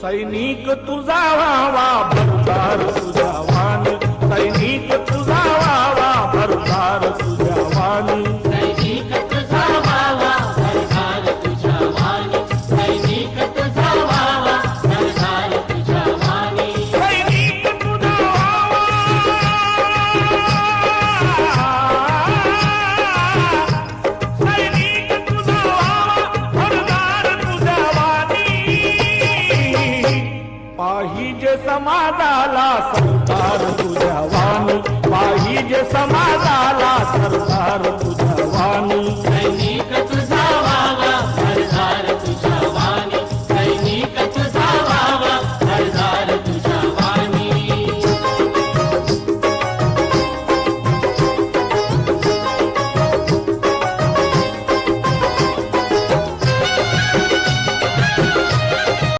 सैनिक तुझा व्हावा पाहिजे समाजाला संस्कार तुझ्या वाणी पाहिजे समाजाला